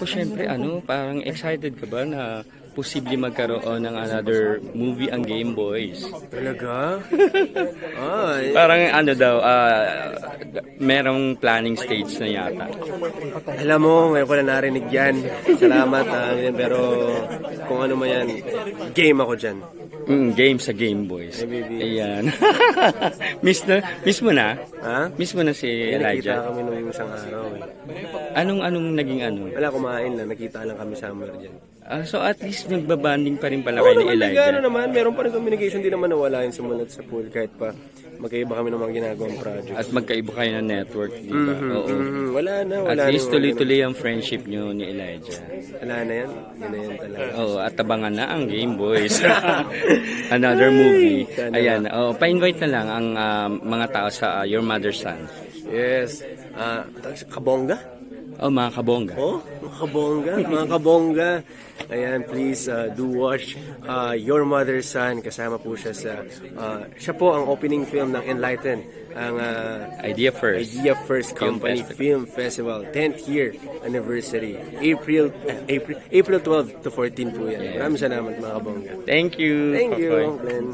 Ako syempre, ano, parang excited ka ba na posible magkaroon ng another movie ang Game Boys? Talaga? Ay, Parang ano daw, ah, merong planning stage na yata. alam mo, ngayon ko na narinig yan. Salamat, ah, pero kung ano man yan, game ako dyan. Mm, game sa Game Boys. Baby. Ayan. miss na, miss mo na? Ha? Miss mo na si Elijah? kami nung isang araw eh. Anong anong naging ano? Wala kumain lang, nakita lang kami somewhere dyan. Ah, so at least nagbabanding pa rin pala kayo ni naman, Elijah. nag- ano naman, meron pa rin communication, di naman nawala yung sumulat sa pool kahit pa magkaiba kami ng mga ginagawang project. At magkaiba kayo ng network, di ba? Oo. Mhm, wala na, wala At na. least tuloy-tuloy ang friendship nyo ni Elijah. Wala na yan, yun na yan talaga. Oh, at tabangan na ang Game Boys. Another movie. Sana Ayan, oh, pa-invite na lang ang ah, mga tao sa ah, Your Mother's Son. Yes. Ah, kabongga? Oh, mga kabongga. Oh, mga kabongga, mga kabongga. Ayan, please uh, do watch uh, Your Mother's Son. Kasama po siya sa, uh, siya po ang opening film ng Enlighten, ang uh, Idea first. Idea First Film Company Festival. Film Festival, 10th year anniversary. April uh, April April 12 to 14 po yan. Maraming salamat mga kabongga. Thank you. Thank you. Glenn.